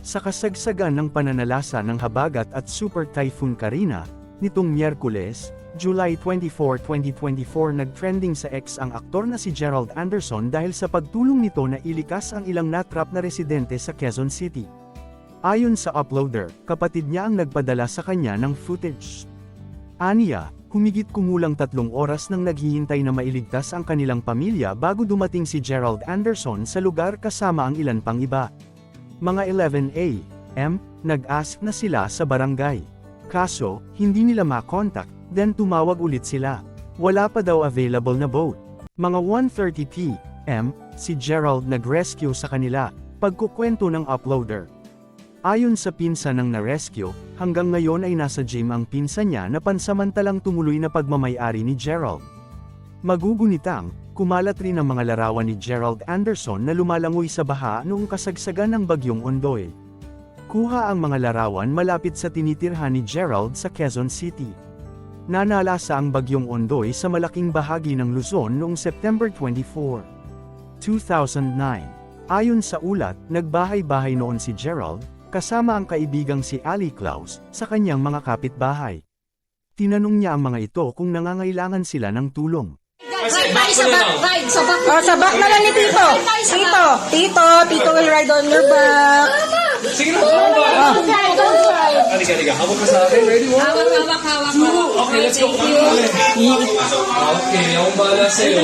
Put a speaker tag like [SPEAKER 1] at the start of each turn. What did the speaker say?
[SPEAKER 1] Sa kasagsagan ng pananalasa ng habagat at Super Typhoon Karina, nitong Miyerkules, July 24, 2024 nagtrending sa X ang aktor na si Gerald Anderson dahil sa pagtulong nito na ilikas ang ilang natrap na residente sa Quezon City. Ayon sa uploader, kapatid niya ang nagpadala sa kanya ng footage. Aniya, humigit kumulang tatlong oras nang naghihintay na mailigtas ang kanilang pamilya bago dumating si Gerald Anderson sa lugar kasama ang ilan pang iba. Mga 11 a.m., nag-ask na sila sa barangay. Kaso, hindi nila makontak, then tumawag ulit sila. Wala pa daw available na boat. Mga 1.30 p.m., si Gerald nag-rescue sa kanila, pagkukwento ng uploader. Ayon sa pinsan ng na-rescue, hanggang ngayon ay nasa gym ang pinsan niya na pansamantalang tumuloy na pagmamayari ni Gerald. Magugunitang, kumalat rin ang mga larawan ni Gerald Anderson na lumalangoy sa baha noong kasagsagan ng bagyong Ondoy. Kuha ang mga larawan malapit sa tinitirhan ni Gerald sa Quezon City. Nanalasa ang bagyong Ondoy sa malaking bahagi ng Luzon noong September 24, 2009. Ayon sa ulat, nagbahay-bahay noon si Gerald, kasama ang kaibigang si Ali Klaus, sa kanyang mga kapitbahay. Tinanong niya ang mga ito kung nangangailangan sila ng tulong.
[SPEAKER 2] Ride tayo sa back, ride sa back.
[SPEAKER 3] Oh, sa back na lang ni Tito. Tito, Tito, Tito will ride on your back.
[SPEAKER 4] Sige na, ako ba? Halika, halika. Hawak ka sa akin. Ready? One,
[SPEAKER 2] Hawak, hawak, hawak.
[SPEAKER 4] Okay, let's go. Okay, akong bahala sa'yo.